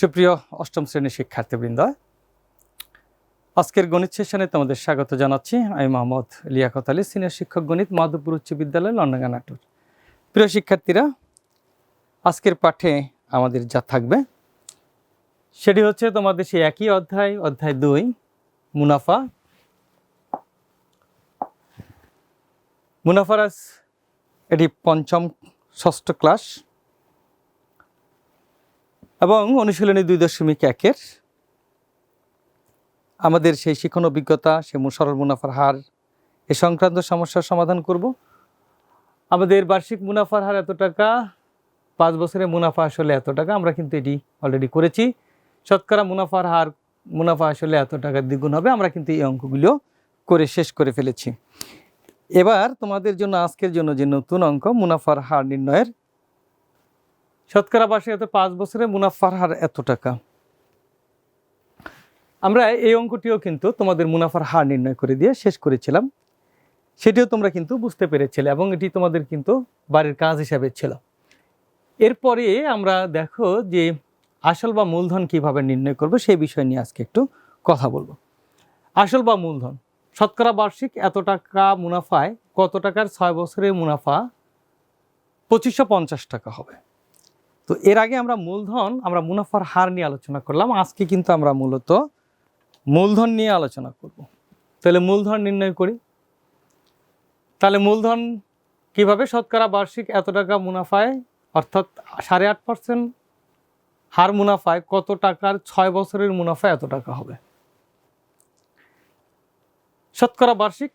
সুপ্রিয় অষ্টম শ্রেণির শিক্ষার্থীবৃন্দ, আজকের গণিত সেশনে তোমাদের স্বাগত জানাচ্ছি। আমি মোহাম্মদ লিয়াকত আলী, সিনিয়র শিক্ষক গণিত, মাধবপুর উচ্চ বিদ্যালয় লন্ডনগা নাটোর প্রিয় শিক্ষার্থীরা, আজকের পাঠে আমাদের যা থাকবে, সেটি হচ্ছে তোমাদের সেই একই অধ্যায় অধ্যায় দুই, মুনাফা। মুনাফারাস এটি পঞ্চম, ষষ্ঠ ক্লাস। এবং অনুশীলনী দুই দশমিক একের আমাদের সেই শিক্ষণ অভিজ্ঞতা, সে মু- সরল মুনাফার হার, এ সংক্রান্ত সমস্যার সমাধান করব। আমাদের বার্ষিক মুনাফার হার এত টাকা, পাঁচ বছরে মুনাফা আসলে এত টাকা, আমরা কিন্তু এটি অলরেডি করেছি। শতকরা মুনাফার হার, মুনাফা আসলে এত টাকার দ্বিগুণ হবে, আমরা কিন্তু এই অঙ্কগুলো করে শেষ করে ফেলেছি। এবার তোমাদের জন্য, আজকের জন্য যে নতুন অঙ্ক, মুনাফার হার নির্ণয়ের শতকরা বার্ষিক এত পাঁচ বছরে মুনাফার হার এত টাকা। আমরা এই অঙ্কটিও কিন্তু তোমাদের মুনাফার হার নির্ণয় করে দিয়ে শেষ করেছিলাম। সেটিও তোমরা কিন্তু বুঝতে পেরেছিলে এবং এটি তোমাদের কিন্তু বাড়ির কাজ হিসাবে ছিল। এরপরে আমরা দেখো যে আসল বা মূলধন কীভাবে নির্ণয় করব সেই বিষয় নিয়ে আজকে একটু কথা বলব। আসল বা মূলধন, শতকরা বার্ষিক এত টাকা মুনাফায় কত টাকার ছয় বছরের মুনাফা? পঁচিশশো পঞ্চাশ টাকা হবে। তো এর আগে আমরা মূলধন, আমরা মুনাফার হার নিয়ে আলোচনা করলাম। আজকে কিন্তু আমরা মূলত মূলধন নিয়ে আলোচনা করব। তাহলে মূলধন নির্ণয় করি। তাহলে মূলধন কীভাবে শতকরা বার্ষিক এত টাকা মুনাফায়, অর্থাৎ সাড়ে আট পার্সেন্ট হার মুনাফায় কত টাকার ছয় বছরের মুনাফা এত টাকা হবে? শতকরা বার্ষিক,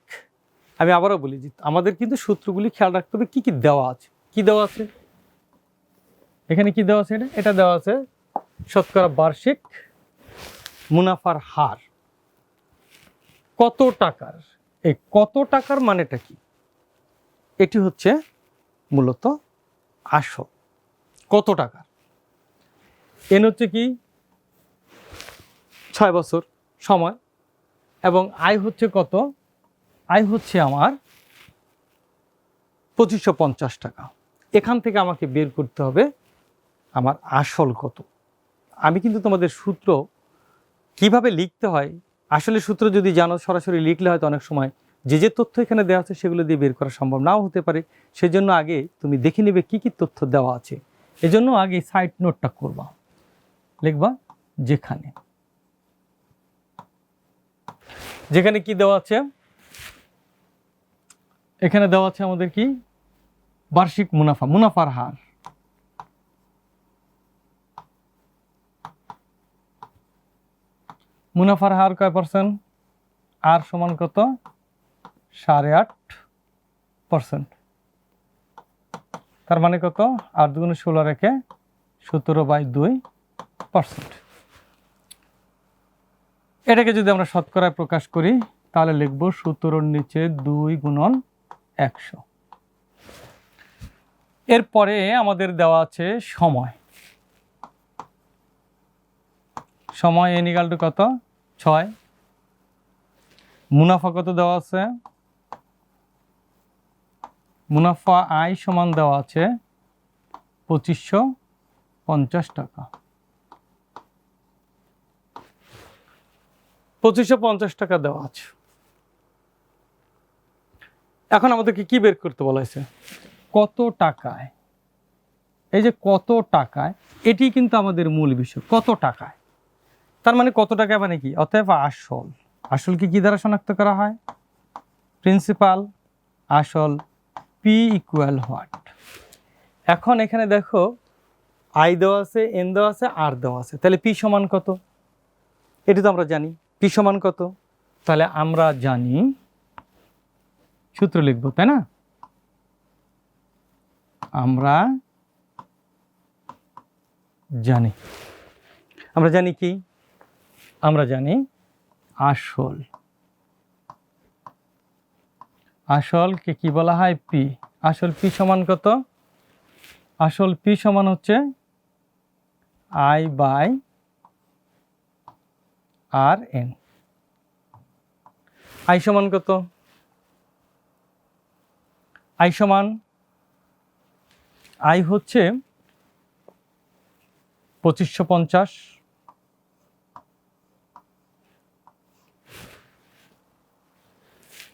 আমি আবারও বলি যে আমাদের কিন্তু সূত্রগুলি খেয়াল রাখতে হবে কী কী দেওয়া আছে। কী দেওয়া আছে? এখানে কি দেওয়া আছে এটা? এটা দেওয়া আছে শতকরা বার্ষিক মুনাফার হার। কত টাকার? এই কত টাকার মানেটা কি? এটি হচ্ছে মূলত আসল। কত টাকার? এন হচ্ছে কি? ছয় বছর সময় এবং আয় হচ্ছে কত? আয় হচ্ছে আমার পঁচিশশো পঞ্চাশ টাকা। এখান থেকে আমাকে বের করতে হবে আমার আসল কত? আমি কিন্তু তোমাদের সূত্র কীভাবে লিখতে হয়? আসলে সূত্র যদি জানো, সরাসরি লিখলে হয়তো অনেক সময় যে যে তথ্য এখানে দেওয়া আছে সেগুলো দিয়ে বের করা সম্ভব নাও হতে পারে। সেজন্য আগে তুমি দেখে নেবে কি কি তথ্য দেওয়া আছে। এজন্য আগে সাইড নোটটা করবা। লিখবা যেখানে। যেখানে কি দেওয়া আছে? এখানে দেওয়া আছে আমাদের কি? বার্ষিক মুনাফা, মুনাফার হার। মুনাফার হার কয় পার্সেন্ট আর সমান কত? সাড়ে আট পার্সেন্ট তার মানে কত? আট দুগুণে ষোলো রেখে সতেরো বাই দুই পার্সেন্ট এটাকে যদি আমরা শতকরায় প্রকাশ করি, তাহলে লিখব সতেরোর নিচে দুই গুণন একশো। এরপরে আমাদের দেওয়া আছে সময়। সময় এন ইকাল টু কত? ছয়। মুনাফা কত দেওয়া আছে? মুনাফা আয় সমান দেওয়া আছে পঁচিশশো পঞ্চাশ টাকা। পঁচিশশো পঞ্চাশ টাকা দেওয়া আছে। এখন আমাদেরকে কি বের করতে বলা হয়েছে? কত টাকায়? এই যে কত টাকায়, এটি কিন্তু আমাদের মূল বিষয়, কত টাকায়? তার মানে কত টাকা মানে কি? অতএব আসল। আসল কি কি দ্বারা শনাক্ত করা হয়? প্রিন্সিপাল আসল পি ইকুয়াল হোয়াট এখন এখানে দেখো আই দেওয়া আছে এন দেওয়া আছে আর দেওয়া আছে। তাহলে পি সমান কত? এটি তো আমরা জানি। পি সমান কত? তাহলে আমরা জানি, সূত্র লিখব, তাই না? আমরা জানি। আমরা জানি কি? আমরা জানি আসল। আসলকে কি বলা হয়? পি। আসল পি সমান কত? আসল পি সমান হচ্ছে I by R N. I সমান কত? আই সমান আই হচ্ছে পঁচিশশো পঞ্চাশ।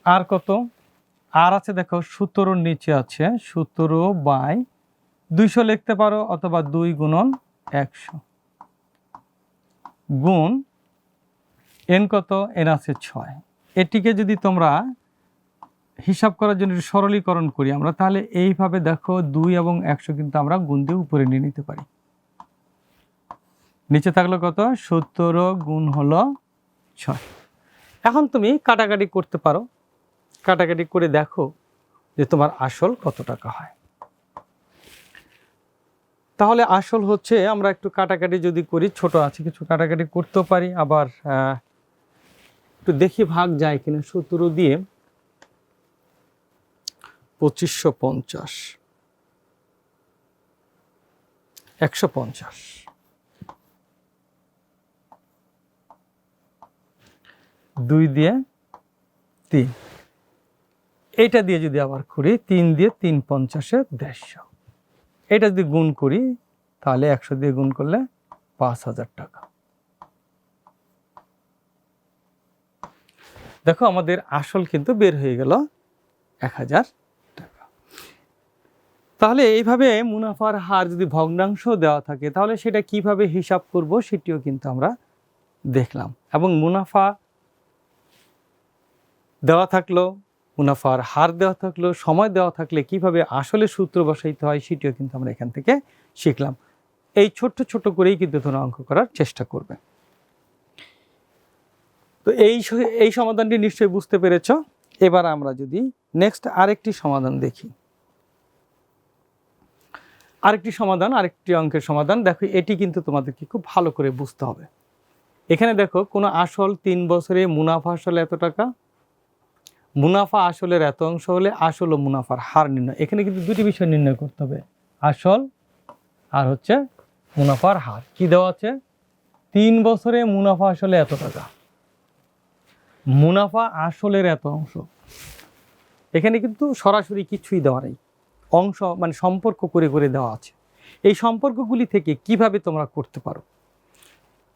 আর কত? আর আছে দেখো, সতেরোর নিচে আছে, সতেরো বাই দুইশো লিখতে পারো, অথবা দুই গুণন একশো। গুণ এন কত? এন আছে ছয়। এটিকে যদি তোমরা হিসাব করার জন্য সরলীকরণ করি আমরা, তাহলে এইভাবে দেখো দুই এবং একশো কিন্তু আমরা গুণ দিয়ে উপরে নিয়ে নিতে পারি। নিচে থাকল কত? সতেরো গুণ হলো ছয়। এখন তুমি কাটাকাটি করতে পারো। কাটাকাটি করে দেখো যে তোমার আসল কত টাকা হয়। তাহলে আসল হচ্ছে আমরা একটু কাটাকাটি যদি করি, ছোট আছে কিছু কাটাকাটি করতেও পারি, আবার একটু দেখি ভাগ যায় কিনা। সতেরো দিয়ে পঁচিশশো পঞ্চাশ। একশো পঞ্চাশ। দুই দিয়ে তিন। এটা দিয়ে যদি আবার করি তিন দিয়ে তিন পঞ্চাশে দেড়শো। এটা যদি গুণ করি, তাহলে একশো দিয়ে গুণ করলে পাঁচ হাজার টাকা। দেখো, আমাদের আসল কিন্তু বের হয়ে গেল এক হাজার টাকা। তাহলে এইভাবে মুনাফার হার যদি ভগ্নাংশ দেওয়া থাকে, তাহলে সেটা কীভাবে হিসাব করব সেটিও কিন্তু আমরা দেখলাম। এবং মুনাফা দেওয়া থাকল মুনাফার হার দেওয়া থাকল, সময় দেওয়া থাকলে কীভাবে আসলে সূত্র বসাইতে হয় সেটিও কিন্তু আমরা এখান থেকে শিখলাম। এই ছোট্ট ছোট করেই কিন্তু তোমরা অঙ্ক করার চেষ্টা করবে। তো এই এই সমাধানটি নিশ্চয়ই বুঝতে পেরেছ। এবার আমরা যদি নেক্সট আরেকটি সমাধান দেখি। আরেকটি সমাধান, আরেকটি অঙ্কের সমাধান। দেখো, এটি কিন্তু তোমাদেরকে খুব ভালো করে বুঝতে হবে। এখানে দেখো, কোনো আসল তিন বছরে মুনাফা আসলে এত টাকা? মুনাফা আসলের এত অংশ হলে আসল ও মুনাফার হার নির্ণয়। এখানে কিন্তু দুটি বিষয় নির্ণয় করতে হবে। আসল আর হচ্ছে মুনাফার হার। কি দেওয়া আছে? তিন বছরে মুনাফা আসলে এত টাকা। মুনাফা আসলের এত অংশ। এখানে কিন্তু সরাসরি কিছুই দেওয়া নেই। অংশ মানে সম্পর্ক করে করে দেওয়া আছে। এই সম্পর্কগুলি থেকে কীভাবে তোমরা করতে পারো?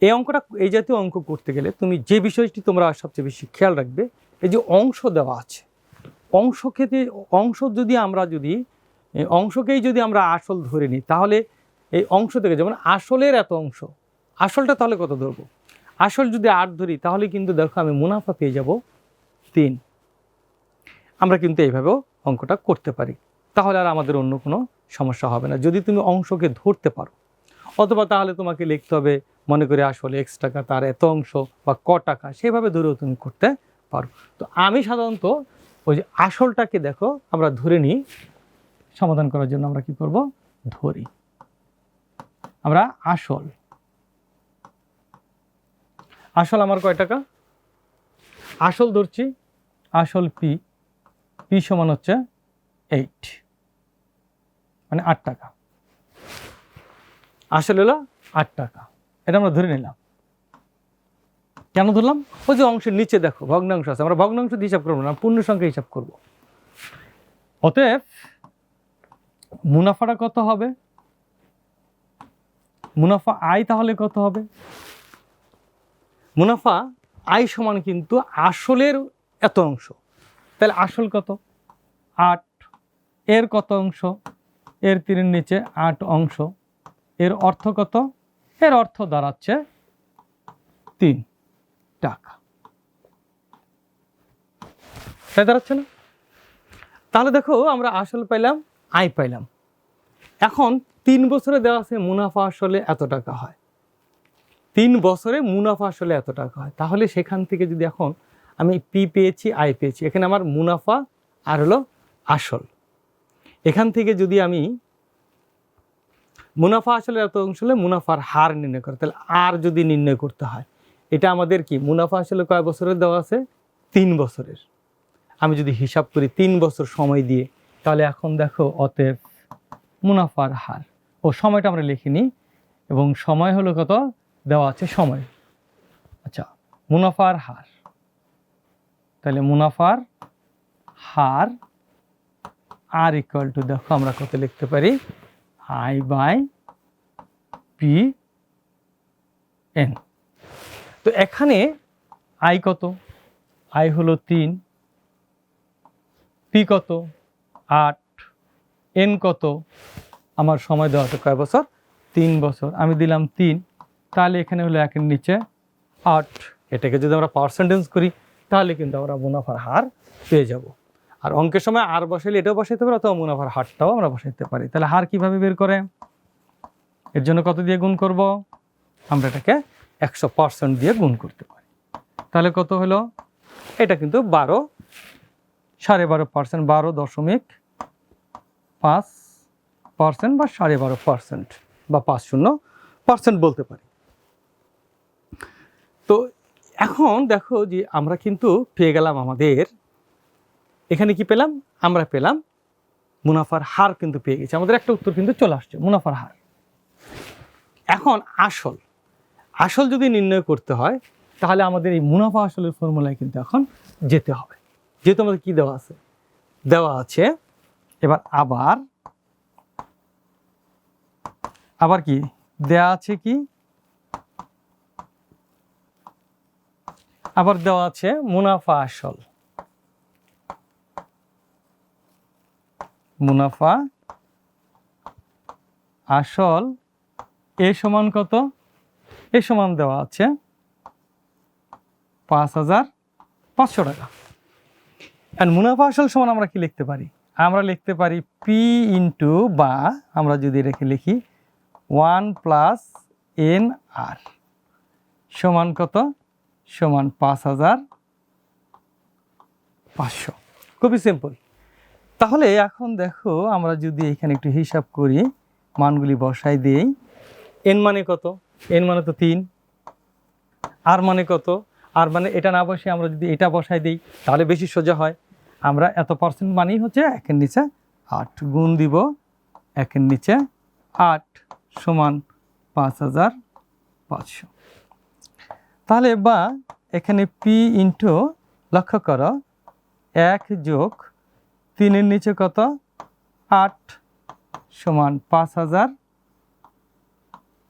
এই অঙ্কটা, এই জাতীয় অঙ্ক করতে গেলে তুমি যে বিষয়টি তোমরা সবচেয়ে বেশি খেয়াল রাখবে এই যে অংশ দেওয়া আছে অংশ খেতে অংশ যদি আমরা যদি অংশকেই যদি আমরা আসল ধরে নিই, তাহলে এই অংশ থেকে, যেমন আসলের এত অংশ, আসলটা তাহলে কত ধরবো? আসল যদি আট ধরি, তাহলে কিন্তু দেখো আমি মুনাফা পেয়ে যাব তিন। আমরা কিন্তু এইভাবেও অঙ্কটা করতে পারি। তাহলে আর আমাদের অন্য কোনো সমস্যা হবে না। যদি তুমি অংশকে ধরতে পারো, অথবা তাহলে তোমাকে লিখতে হবে, মনে করে আসলে এক্স টাকা তার এত অংশ বা ক টাকা, সেভাবে ধরেও তুমি করতে পারো। তো আমি সাধারণত ওই যে আসলটাকে দেখো, আমরা ধরে নিই, সমাধান করার জন্য আমরা কি করব? ধরি। আমরা আসল। আসল আমার কয় টাকা? আসল ধরছি, আসল পি পি সমান হচ্ছে এইট মানে আট টাকা। আসল হলো আট টাকা। এটা আমরা ধরে নিলাম। কেন ধরলাম? ওই যে অংশের নিচে দেখো, ভগ্নাংশ আছে। আমরা ভগ্নাংশ দিয়ে হিসাব করব না পূর্ণ সংখ্যা হিসাব করব। অতএব, মুনাফাটা কত হবে? মুনাফা আয় তাহলে কত হবে? মুনাফা আয় সমান কিন্তু আসলের এত অংশ। তাহলে আসল কত? আট। এর কত অংশ? এর তীরের নিচে আট অংশ। এর অর্থ কত? এর অর্থ দাঁড়াচ্ছে তিন। টাকা। তাই দাঁড়াচ্ছে না? তাহলে দেখো, আমরা আসল পাইলাম, আয় পাইলাম। এখন তিন বছরে দেওয়া আছে মুনাফা আসলে এত টাকা হয়। তিন বছরে মুনাফা আসলে এত টাকা হয়। তাহলে সেখান থেকে যদি এখন আমি পি পেয়েছি আয় পেয়েছি, এখানে আমার মুনাফা আর হলো আসল। এখান থেকে যদি আমি মুনাফা আসলে এত অংশ হলে মুনাফার হার নির্ণয় করে, তাহলে আর যদি নির্ণয় করতে হয় এটা আমাদের কি? মুনাফা আসলে কয় বছরের দেওয়া আছে? তিন বছরের। আমি যদি হিসাব করি তিন বছর সময় দিয়ে, তাহলে এখন দেখো অতএব মুনাফার হার। ও সময়টা আমরা লিখিনি, এবং সময় হলো কত? দেওয়া আছে সময়। আচ্ছা মুনাফার হার। তাহলে মুনাফার হার আর ইকুয়াল টু দেখো আমরা কত লিখতে পারি? আই বাই পি এন তো এখানে আই কত? আই হলো তিন। পি কত? আট। এন কত? আমার সময় দেওয়া আছে কয় বছর? তিন বছর। আমি দিলাম তিন। তাহলে এখানে হলো একের নিচে আট। এটাকে যদি আমরা পার্সেন্টেজ করি, তাহলে কিন্তু আমরা মুনাফার হার পেয়ে যাব। আর অঙ্কের সময় আর বসাইলে এটাও বসাইতে পারি, অথবা মুনাফার হারটাও আমরা বসাইতে পারি। তাহলে হার কীভাবে বের করে? এর জন্য কত দিয়ে গুণ করব? আমরা এটাকে একশো পার্সেন্ট দিয়ে গুণ করতে পারি। তাহলে কত হলো? এটা কিন্তু বারো, সাড়ে বারো পার্সেন্ট, বারো দশমিক পাঁচ পার্সেন্ট বা সাড়ে বারো পার্সেন্ট বা পাঁচ শূন্য পার্সেন্ট বলতে পারি। তো এখন দেখো যে আমরা কিন্তু পেয়ে গেলাম আমাদের, এখানে কি পেলাম? আমরা পেলাম মুনাফার হার কিন্তু পেয়ে গেছি। আমাদের একটা উত্তর কিন্তু চলে আসছে, মুনাফার হার। এখন আসল আসল যদি নির্ণয় করতে হয়, তাহলে আমাদের এই মুনাফা আসলের ফর্মুলায় কিন্তু এখন যেতে হবে। যেহেতু আমাদের কি দেওয়া আছে? দেওয়া আছে, এবার আবার আবার কি? দেওয়া আছে কি? আবার দেওয়া আছে মুনাফা আসল। মুনাফা আসল এ সমান কত? এ সমান দেওয়া আছে পাঁচ হাজার পাঁচশো টাকা। আর মুনাফা আসল সমান আমরা কি লিখতে পারি? আমরা লিখতে পারি পি ইন্টু বা আমরা যদি রেখে লিখি ওয়ান প্লাস এন আর সমান কত? সমান পাঁচ হাজার পাঁচশো। খুবই সিম্পল তাহলে এখন দেখো আমরা যদি এখানে একটু হিসাব করি, মানগুলি বসাই দিই। এন মানে কত? এন মানে তো তিন। আর মানে কত? আর মানে এটা না বসে আমরা যদি এটা বসাই দিই, তাহলে বেশি সোজা হয়। আমরা এত পার্সেন্ট মানেই হচ্ছে একের নিচে আট গুণ দিব একের নিচে আট সমান পাঁচ হাজার পাঁচশো। তাহলে বা এখানে পি ইন্টু লক্ষ্য করো, এক যোগ তিনের নিচে কত? আট সমান পাঁচ হাজার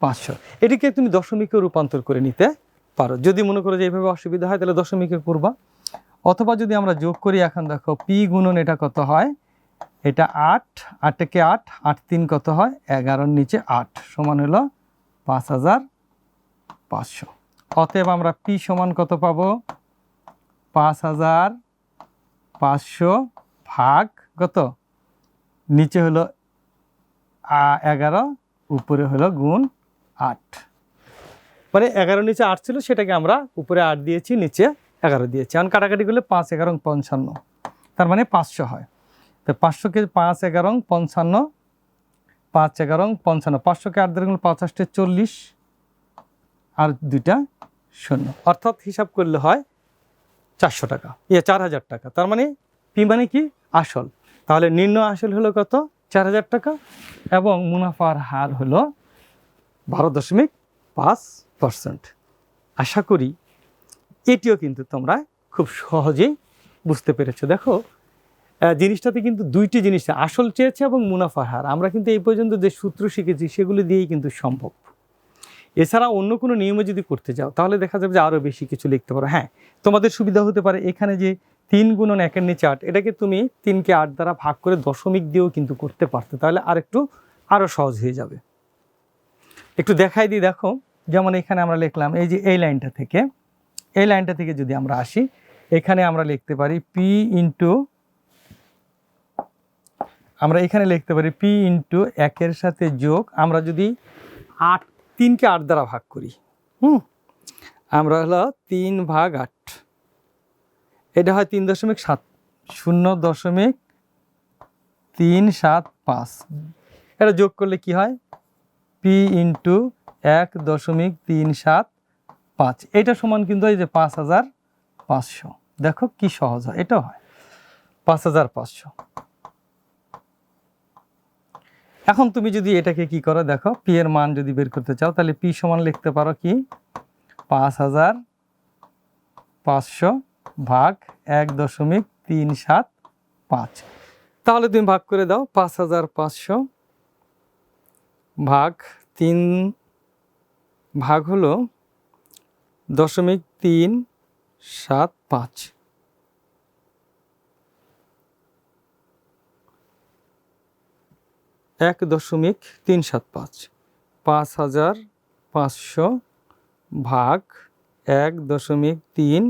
পাঁচশো। এটিকে তুমি দশমিকে রূপান্তর করে নিতে পারো। যদি মনে করো যে এইভাবে অসুবিধা হয়, তাহলে দশমিকে করবা। অথবা যদি আমরা যোগ করি, এখন দেখো পি গুণন এটা কত হয়? এটা আট, আটকে আট আট তিন কত হয়? এগারোর নিচে আট সমান হলো পাঁচ হাজার পাঁচশো। অতএব আমরা পি সমান কত পাবো? পাঁচ হাজার পাঁচশো ভাগ কত? নিচে হলো এগারো, উপরে হলো গুণ আট। মানে এগারো নিচে আট ছিল, সেটাকে আমরা উপরে আট দিয়েছি, নিচে এগারো দিয়েছি। এখন কাটাকাটি করলে পাঁচ এগারো পঞ্চান্ন। তার মানে পাঁচশো হয়। তো পাঁচশোকে পাঁচ এগারো পঞ্চান্ন, পাঁচ এগারো পঞ্চান্ন। পাঁচশোকে আট পাঁচ আষ্টে চল্লিশ, আর দুইটা শূন্য। অর্থাৎ হিসাব করলে হয় চারশো টাকা। ইয়ে চার হাজার টাকা। তার মানে পি মানে কি? আসল। তাহলে নিম্ন আসল হলো কত? চার হাজার টাকা। এবং মুনাফার হার হলো বারো দশমিক পাঁচ পার্সেন্ট। আশা করি এটিও কিন্তু তোমরা খুব সহজেই বুঝতে পেরেছ। দেখো জিনিসটাতে কিন্তু দুইটি জিনিস আসল চেয়েছে এবং মুনাফার হার। আমরা কিন্তু এই পর্যন্ত যে সূত্র শিখেছি সেগুলো দিয়েই কিন্তু সম্ভব। এছাড়া অন্য কোনো নিয়মে যদি করতে যাও, তাহলে দেখা যাবে যে আরও বেশি কিছু লিখতে পারো। হ্যাঁ তোমাদের সুবিধা হতে পারে এখানে যে তিন গুণন একের নিচে আট, এটাকে তুমি তিনকে আট দ্বারা ভাগ করে দশমিক দিয়েও কিন্তু করতে পারতে। তাহলে আর একটু আরও সহজ হয়ে যাবে। একটু দেখাই দিই, দেখো। যেমন এখানে আমরা লিখলাম, এই যে এই লাইনটা থেকে, এই লাইনটা থেকে যদি আমরা আসি, এখানে আমরা লিখতে পারি পি ইন্টু আমরা এখানে লিখতে পারি পি ইন্টু একের সাথে যোগ, আমরা যদি আট, তিনকে আট দ্বারা ভাগ করি, হুম? আমরা হলো তিন ভাগ আট। এটা হয় তিন দশমিক সাত, শূন্য দশমিক তিন সাত পাঁচ। এটা যোগ করলে কি হয়? পি ইন্টু এক দশমিক তিন সাত পাঁচ। এটা সমান কিন্তু এই যে পাঁচ হাজার পাঁচশো। দেখো কি সহজ হয়, এটাও হয়। পাঁচ হাজার পাঁচশো। এখন তুমি যদি এটাকে কি করো, দেখো পি এর মান যদি বের করতে চাও, তাহলে পি সমান লিখতে পারো কি? পাঁচ হাজার পাঁচশো ভাগ এক দশমিক তিন সাত পাঁচ। তাহলে তুমি ভাগ করে দাও, পাঁচ হাজার পাঁচশো ভাগ তিন ভাগ হলো দশমিক তিন সাত পাঁচ। এক দশমিক তিন সাত পাঁচ। পাঁচ হাজার পাঁচশো ভাগ এক দশমিক তিন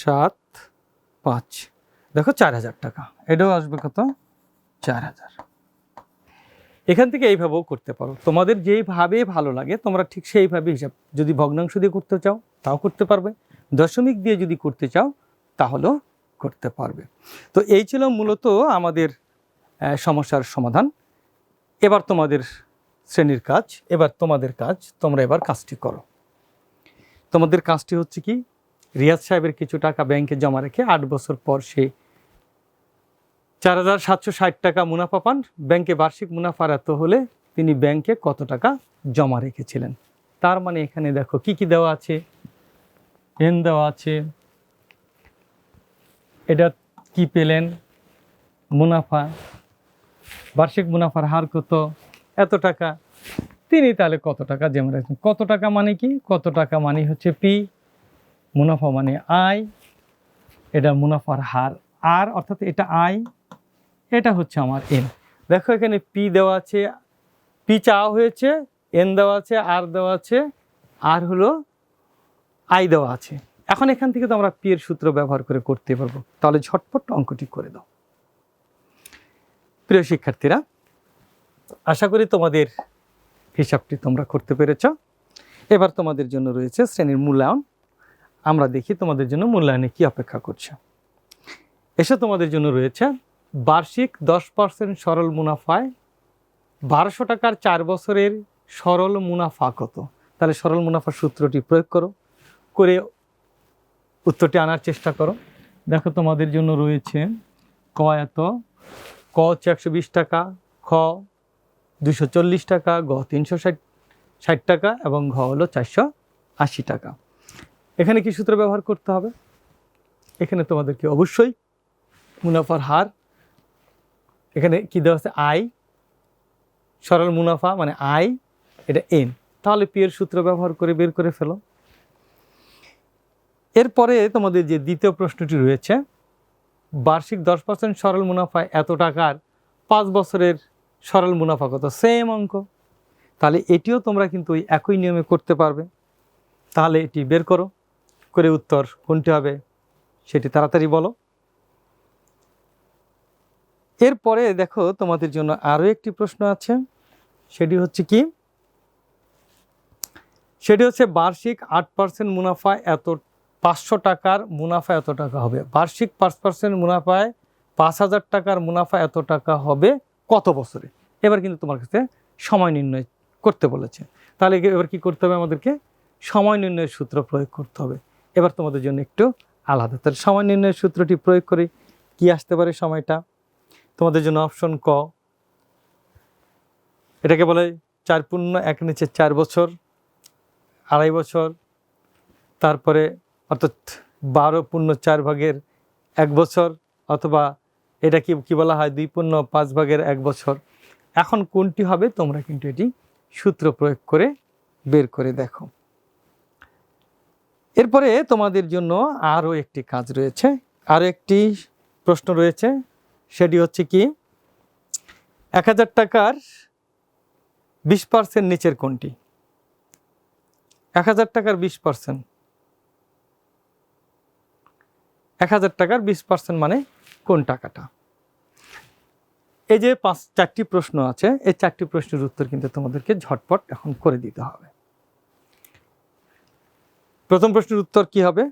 সাত পাঁচ। দেখো চার হাজার টাকা। এটাও আসবে কত? চার হাজার। এখান থেকে এইভাবেও করতে পারো। তোমাদের যেইভাবে ভালো লাগে, তোমরা ঠিক সেইভাবে হিসাব, যদি ভগ্নাংশ দিয়ে করতে চাও, তাও করতে পারবে। দশমিক দিয়ে যদি করতে চাও, তাহলেও করতে পারবে। তো এই ছিল মূলত আমাদের সমস্যার সমাধান। এবার তোমাদের শ্রেণির কাজ, এবার তোমাদের কাজ, তোমরা এবার কাজটি করো। তোমাদের কাজটি হচ্ছে কি, রিয়াজ সাহেবের কিছু টাকা ব্যাংকে জমা রেখে আট বছর পর সে চার হাজার সাতশো ষাট টাকা মুনাফা পান। ব্যাংকে বার্ষিক মুনাফার এত হলে তিনি ব্যাংকে কত টাকা জমা রেখেছিলেন? তার মানে এখানে দেখো, কি কি দেওয়া আছে? এন দেওয়া আছে। এটা কি পেলেন? মুনাফা। বার্ষিক মুনাফার হার কত? এত টাকা। তিনি তাহলে কত টাকা জমা রাখছেন? কত টাকা মানে কি? কত টাকা মানে হচ্ছে পি মুনাফা মানে আয় এটা মুনাফার হার। আর অর্থাৎ এটা আয় এটা হচ্ছে আমার এন দেখো এখানে পি দেওয়া আছে পি চাওয়া হয়েছে এন দেওয়া আছে আর দেওয়া আছে আর হলো আই দেওয়া আছে। এখন এখান থেকে তো আমরা পি এর সূত্র ব্যবহার করে করতে পারব। তাহলে ঝটপট অঙ্কটি করে দাও। প্রিয় শিক্ষার্থীরা, আশা করি তোমাদের হিসাবটি তোমরা করতে পেরেছ। এবার তোমাদের জন্য রয়েছে শ্রেণির মূল্যায়ন। আমরা দেখি তোমাদের জন্য মূল্যায়নে কি অপেক্ষা করছে। এসে তোমাদের জন্য রয়েছে বার্ষিক দশ পার্সেন্ট সরল মুনাফায় বারোশো টাকার চার বছরের সরল মুনাফা কত? তাহলে সরল মুনাফার সূত্রটি প্রয়োগ করো, করে উত্তরটি আনার চেষ্টা করো। দেখো তোমাদের জন্য রয়েছে ক এত, ক হচ্ছে একশো বিশ টাকা, খ দুশো চল্লিশ টাকা, গ তিনশো ষাট ষাট টাকা এবং ঘ হলো চারশো আশি টাকা। এখানে কি সূত্র ব্যবহার করতে হবে? এখানে তোমাদেরকে অবশ্যই মুনাফার হার এখানে কি দেওয়া আছে? আই সরল মুনাফা মানে আই এটা এন তাহলে পি এর সূত্র ব্যবহার করে বের করে ফেলো। এরপরে তোমাদের যে দ্বিতীয় প্রশ্নটি রয়েছে, বার্ষিক দশ পার্সেন্ট সরল মুনাফায় এত টাকার পাঁচ বছরের সরল মুনাফা কত? সেম অঙ্ক। তাহলে এটিও তোমরা কিন্তু ওই একই নিয়মে করতে পারবে। তাহলে এটি বের করো। করে উত্তর কোনটি হবে সেটি তাড়াতাড়ি বলো। এরপরে দেখো তোমাদের জন্য আরও একটি প্রশ্ন আছে। সেটি হচ্ছে কি? সেটি হচ্ছে বার্ষিক আট পার্সেন্ট মুনাফা এত, পাঁচশো টাকার মুনাফা এত টাকা হবে। বার্ষিক পাঁচ পার্সেন্ট মুনাফায় পাঁচ হাজার টাকার মুনাফা এত টাকা হবে কত বছরে? এবার কিন্তু তোমার কাছে সময় নির্ণয় করতে বলেছে। তাহলে এবার কি করতে হবে আমাদেরকে? সময় নির্ণয়ের সূত্র প্রয়োগ করতে হবে। এবার তোমাদের জন্য একটু আলাদা। তাহলে সময় নির্ণয়ের সূত্রটি প্রয়োগ করে কি আসতে পারে সময়টা? তোমাদের জন্য অপশন ক। এটাকে বলে চার পূর্ণ, এক নিচে চার বছর, আড়াই বছর, তারপরে অর্থাৎ বারো পূর্ণ চার ভাগের এক বছর, অথবা এটা কি কি বলা হয় দুই পূর্ণ, পাঁচ ভাগের এক বছর। এখন কোনটি হবে তোমরা কিন্তু এটি সূত্র প্রয়োগ করে বের করে দেখো। এরপরে তোমাদের জন্য আরও একটি কাজ রয়েছে। আরও একটি প্রশ্ন রয়েছে। সেটি হচ্ছে কি? এক হাজার টাকার বিশ পার্সেন্ট নিচের কোনটি? এক হাজার টাকার বিশ পার্সেন্ট এক হাজার টাকার বিশ পার্সেন্ট মানে কোন টাকাটা? এই যে পাঁচ, চারটি প্রশ্ন আছে, এই চারটি প্রশ্নের উত্তর কিন্তু তোমাদেরকে ঝটপট এখন করে দিতে হবে। প্রথম প্রশ্নের উত্তর কি হবে?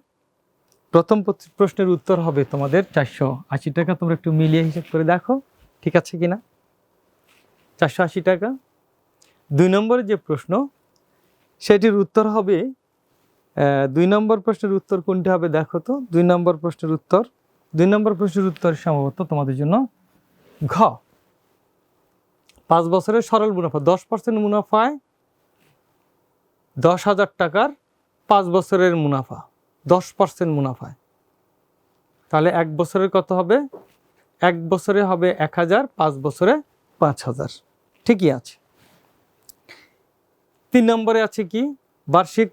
প্রথম প্রশ্নের উত্তর হবে তোমাদের চারশো আশি টাকা। তোমরা একটু মিলিয়ে হিসাব করে দেখো, ঠিক আছে কি না চারশো আশি টাকা। দুই নম্বরের যে প্রশ্ন, সেটির উত্তর হবে দুই নম্বর প্রশ্নের উত্তর কোনটি হবে দেখো তো। দুই নম্বর প্রশ্নের উত্তর, দুই নম্বর প্রশ্নের উত্তর সম্ভবত তোমাদের জন্য ঘ। পাঁচ বছরের সরল মুনাফা, দশ পার্সেন্ট মুনাফায় দশ হাজার টাকার পাঁচ বছরের মুনাফা। দশ পার্সেন্ট মুনাফায়। তাহলে এক বছরের কত হবে? এক বছরে হবে এক হাজার, পাঁচ বছরে পাঁচ হাজার। ঠিকই আছে। তিন নম্বরে আছে কি? বার্ষিক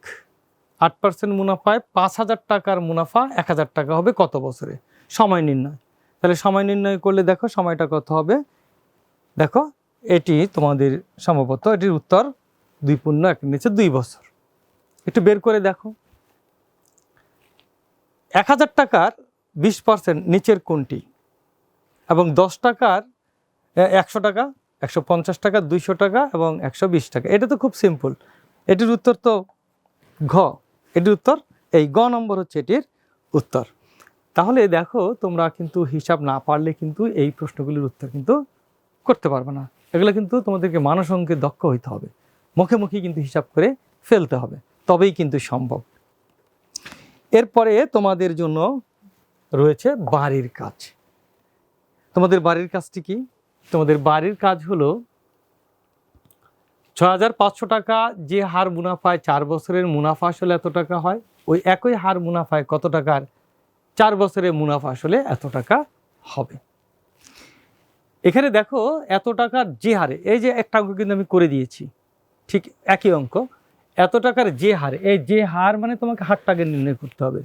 আট পার্সেন্ট মুনাফায় পাঁচ হাজার টাকার মুনাফা এক হাজার টাকা হবে কত বছরে? সময় নির্ণয়। তাহলে সময় নির্ণয় করলে দেখো সময়টা কত হবে? দেখো, এটি তোমাদের সম্ভবত এটির উত্তর দুই পূর্ণ, এক নিচে দুই বছর। একটু বের করে দেখো। এক হাজার টাকার বিশ পার্সেন্ট নিচের কোনটি? এবং দশ টাকার একশো টাকা, একশো পঞ্চাশ টাকা, দুইশো টাকা এবং একশো বিশ টাকা। এটা তো খুব সিম্পল। এটির উত্তর তো ঘ। এটির উত্তর এই গ নম্বর হচ্ছে এটির উত্তর। তাহলে দেখো, তোমরা কিন্তু হিসাব না পারলে কিন্তু এই প্রশ্নগুলির উত্তর কিন্তু করতে পারবে না। এগুলো কিন্তু তোমাদেরকে মানস অঙ্কে দক্ষ হইতে হবে। মুখে মুখে কিন্তু হিসাব করে ফেলতে হবে। তবেই কিন্তু সম্ভব। এরপরে তোমাদের জন্য রয়েছে বাড়ির কাজ। তোমাদের বাড়ির কাজটি কি? তোমাদের বাড়ির কাজ হলো ছ হাজার পাঁচশো টাকা যে হার মুনাফায় চার বছরের মুনাফা আসলে এত টাকা হয়, ওই একই হার মুনাফায় কত টাকার চার বছরের মুনাফা আসলে এত টাকা হবে। এখানে দেখো এত টাকার যে হারে, এই যে একটা অঙ্ক কিন্তু আমি করে দিয়েছি, ঠিক একই অঙ্ক। এত টাকার যে হার, এই যে হার মানে তোমাকে হারটাকে নির্ণয় করতে হবে।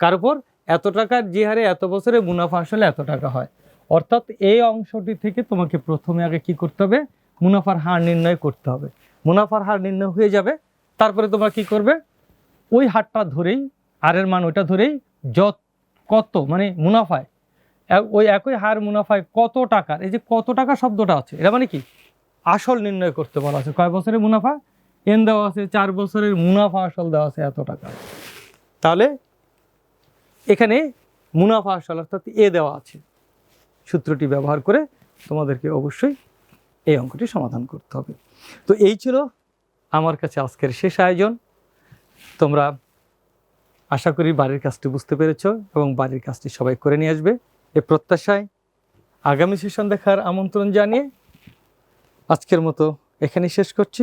কার উপর? এত টাকার যে হারে এত বছরে মুনাফা আসলে এত টাকা হয়। অর্থাৎ এই অংশটি থেকে তোমাকে প্রথমে আগে কি করতে হবে? মুনাফার হার নির্ণয় করতে হবে। মুনাফার হার নির্ণয় হয়ে যাবে, তারপরে তোমরা কি করবে? ওই হারটা ধরেই, হারের মান ওইটা ধরেই যত, কত মানে মুনাফায় ওই একই হার মুনাফায় কত টাকার, এই যে কত টাকা শব্দটা আছে এটা মানে কি? আসল নির্ণয় করতে বলা আছে। কয় বছরের মুনাফা? এন দেওয়া আছে, চার বছরের মুনাফা আসল দেওয়া আছে এত টাকা। তাহলে এখানে মুনাফা আসল অর্থাৎ এ দেওয়া আছে। সূত্রটি ব্যবহার করে তোমাদেরকে অবশ্যই এই অঙ্কটি সমাধান করতে হবে। তো এই ছিল আমার কাছে আজকের শেষ আয়োজন। তোমরা আশা করি বাড়ির কাজটি বুঝতে পেরেছ এবং বাড়ির কাজটি সবাই করে নিয়ে আসবে। এ প্রত্যাশায় আগামী সেশন দেখার আমন্ত্রণ জানিয়ে আজকের মতো এখানেই শেষ করছি।